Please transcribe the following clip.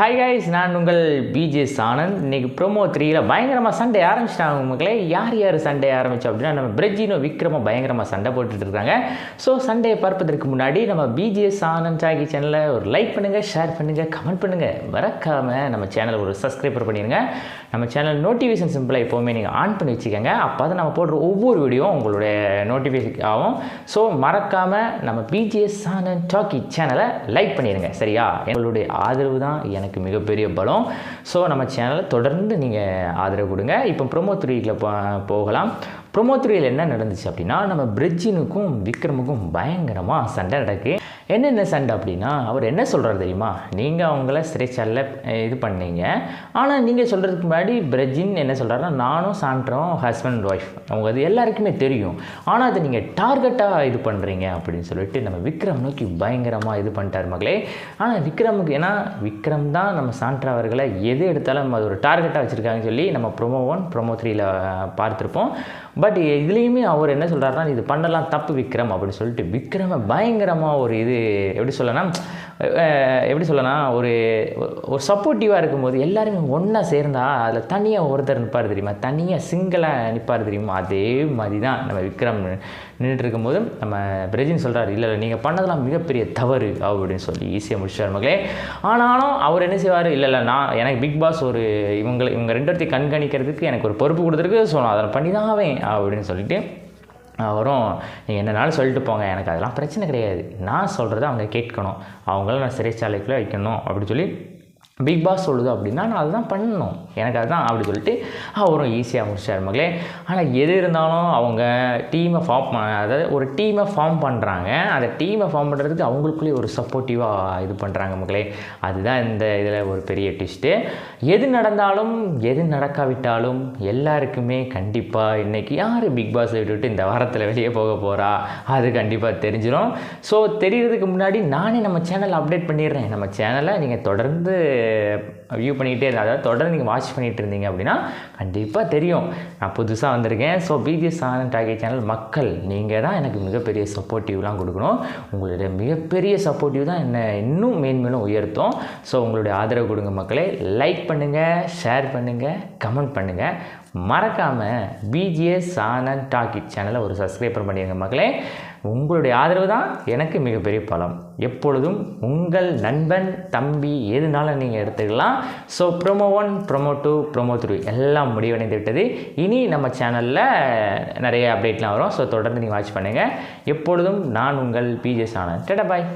Hi guys நான் உங்கள் PJ Anand இன்றைக்கி ப்ரோமோ த்ரீயில் பயங்கரமாக சண்டை ஆரம்பிச்சிட்டாங்க மக்களே யார் யார் சண்டை ஆரம்பிச்சோம் அப்படின்னா நம்ம பிரெஜினோ விக்ரம பயங்கரமாக சண்டை போட்டுட்ருக்காங்க ஸோ சண்டையை பார்ப்பதற்கு முன்னாடி நம்ம பிஜிஎஸ் ஆனந்த் ஆகி சேனலை ஒரு லைக் பண்ணுங்கள் ஷேர் பண்ணுங்கள் கமெண்ட் பண்ணுங்கள் மறக்காமல் நம்ம சேனலை ஒரு சப்ஸ்கிரைபர் பண்ணிடுங்க நம்ம சேனல் நோட்டிஃபிகேஷன் சிம்பிளாக எப்போவுமே நீங்கள் ஆன் பண்ணி வச்சுக்கோங்க. அப்போ தான் நம்ம போடுற ஒவ்வொரு வீடியோவும் உங்களுடைய நோட்டிஃபிகேஷன் ஆகும். ஸோ மறக்காமல் நம்ம பிஜிஎஸ் ஆனந்த் டாக்கி சேனலை லைக் பண்ணிடுங்க சரியா? எங்களுடைய ஆதரவு தான் எனக்கு. மிகப்பெரிய பலம். ஸோ நம்ம சேனலை தொடர்ந்து நீங்கள் ஆதரவு கொடுங்க. இப்போ ப்ரொமோ த்ரீக்கில் போ போகலாம். ப்ரொமோ த்ரீயில் என்ன நடந்துச்சு அப்படின்னா நம்ம பிரிட்ஜினுக்கும் விக்ரமுக்கும் பயங்கரமாக சண்டை நடக்கு. என்னென்ன சண்டை அப்படின்னா அவர் என்ன சொல்கிறார் தெரியுமா? நீங்கள் அவங்கள சிறைச்சாலில் இது பண்ணீங்க. ஆனால் நீங்கள் சொல்கிறதுக்கு முன்னாடி பிரஜின் என்ன சொல்கிறாருன்னா நானும் சாண்ட்ரும் ஹஸ்பண்ட் ஒய்ஃப் அவங்க அது எல்லாருக்குமே தெரியும். ஆனால் அதை நீங்கள் டார்கெட்டாக இது பண்ணுறீங்க அப்படின்னு சொல்லிட்டு நம்ம விக்ரம் நோக்கி பயங்கரமாக இது பண்ணிட்டார் மகளே. ஆனால் விக்ரமுக்கு ஏன்னா விக்ரம் தான் நம்ம சாண்ட்ரா அவர்களை எது எடுத்தாலும் நம்ம அது ஒரு டார்கெட்டாக வச்சுருக்காங்கன்னு சொல்லி நம்ம ப்ரொமோ ஒன் ப்ரொமோ த்ரீயில் பார்த்துருப்போம். பட் இதுலேயுமே அவர் என்ன சொல்கிறாருன்னா இது பண்ணலாம் தப்பு விக்ரம் அப்படின்னு சொல்லிட்டு விக்ரமை பயங்கரமாக ஒரு இது எப்படி சொல்லலாம் எப்படி சொல்லலாம் ஒரு ஒரு சப்போர்ட்டிவாக இருக்கும்போது எல்லாருமே ஒன்றா சேர்ந்தா அதில் தனியாக ஒருத்தர் நிற்பார் தெரியுமா? தனியாக சிங்கிளாக நிற்பார் தெரியுமா? அதே மாதிரி தான் நம்ம விக்ரம் நின்றுட்டு இருக்கும்போது நம்ம பிரஜின் சொல்கிறார் இல்லை இல்லை நீங்கள் பண்ணதெல்லாம் மிகப்பெரிய தவறு அப்படின்னு சொல்லி ஈஸியாக முடிச்சார் மகளே ஆனாலும் அவர் என்ன செய்வார்? இல்லை இல்லை நான் எனக்கு பிக் பாஸ் ஒரு இவங்களை இவங்க ரெண்டு பேர்த்தையும் கண்காணிக்கிறதுக்கு எனக்கு ஒரு பொறுப்பு கொடுத்துருக்கு ஸோ நான் அதை பண்ணி தான் ஆவேன் அப்படின்னு சொல்லிட்டு அவரும் நீங்கள் என்னனாலும் சொல்லிட்டு போங்க. எனக்கு அதெல்லாம் பிரச்சனை கிடையாது. நான் சொல்கிறத அவங்க கேட்கணும். அவங்கள நான் சிறைச்சாலைக்குள்ளே வைக்கணும். அப்படின்னு சொல்லி பிக் பாஸ் சொல்லுது அப்படின்னா நான் அதுதான் பண்ணணும். எனக்கு அதுதான் அப்படி சொல்லிட்டு அவரும் ஈஸியாக முடிச்சார் மகளே. ஆனால் எது இருந்தாலும் அவங்க டீமை ஃபார்ம் அதாவது ஒரு டீமை ஃபார்ம் பண்ணுறாங்க அந்த டீமை ஃபார்ம் பண்ணுறதுக்கு அவங்களுக்குள்ளேயே ஒரு சப்போர்ட்டிவாக இது பண்ணுறாங்க மகளே. அதுதான் இந்த இதில் ஒரு பெரிய ட்விஸ்ட்டு எது நடந்தாலும் எது நடக்காவிட்டாலும் எல்லாருக்குமே கண்டிப்பாக இன்றைக்கி யார் பிக் பாஸ் விட்டுவிட்டு இந்த வாரத்தில் வெளியே போக போகிறா அது கண்டிப்பாக தெரிஞ்சிடும் ஸோ தெரியறதுக்கு முன்னாடி நானே நம்ம சேனல் அப்டேட் பண்ணிடுறேன். நம்ம சேனலை நீங்கள் தொடர்ந்து வியூ பண்ணிகிட்டே இருந்தால் அதாவது தொடர்ந்து நீங்கள் வாட்ச் பண்ணிகிட்டு இருந்தீங்க அப்படின்னா கண்டிப்பாக தெரியும். நான் புதுசாக வந்திருக்கேன். So BGS Anand talkie channel மக்கள் நீங்கள் தான் எனக்கு மிகப்பெரிய சப்போர்ட்டிவ்லாம் கொடுக்கணும். உங்களுடைய மிகப்பெரிய சப்போர்ட்டிவ் தான் என்னை இன்னும் மேன்மேலும் உயர்த்தும். ஸோ உங்களுடைய ஆதரவு கொடுங்க மக்களே. லைக் பண்ணுங்கள் ஷேர் பண்ணுங்கள் கமெண்ட் பண்ணுங்கள் மறக்காமல் பிஜிஎஸ் சானன் டாக்கி சேனலை ஒரு சப்ஸ்கிரைபர் பண்ணிடுங்க மக்களே. உங்களுடைய ஆதரவு தான் எனக்கு மிகப்பெரிய பலம். எப்பொழுதும் உங்கள் நண்பன் தம்பி எதுனாலும் நீங்கள் எடுத்துக்கலாம். So promo one promo two promo three எல்லாம் முடிவடைந்து விட்டது. இனி நம்ம சேனலில் நிறைய அப்டேட்லாம் வரும். ஸோ தொடர்ந்து நீங்கள் வாட்ச் பண்ணுங்கள் எப்பொழுதும் நான் உங்கள் பிஜிஎஸ் சானன் டேட்டா பாய்